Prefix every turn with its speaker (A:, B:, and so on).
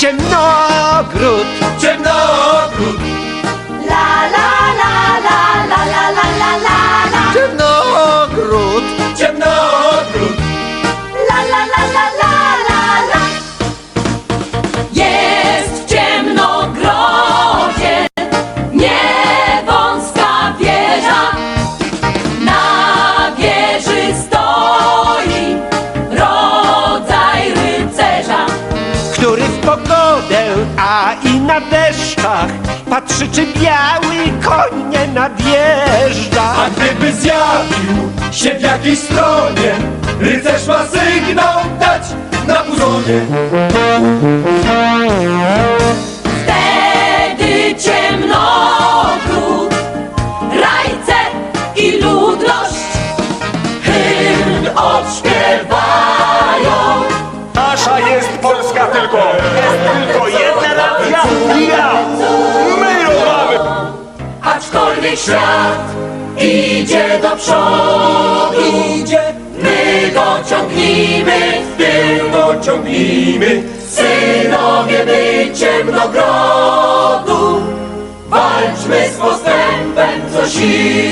A: Ciemnogród a i na deszczach Patrzy czy biały koń nie nadjeżdża
B: a gdyby zjawił się w jakiejś stronie, rycerz ma sygnał dać na puzonie.
C: Wtedy ciemnogród, rajce i ludność hymn odśpiewają.
D: Nasza jest Polska tylko! Jest tylko jedna
C: Aczkolwiek świat idzie do przodu,
B: Idzie,
C: my go ciągnijmy w tył,
B: to ciągnijmy,
C: synowie my ciemnogrodu. Walczmy z postępem co sił.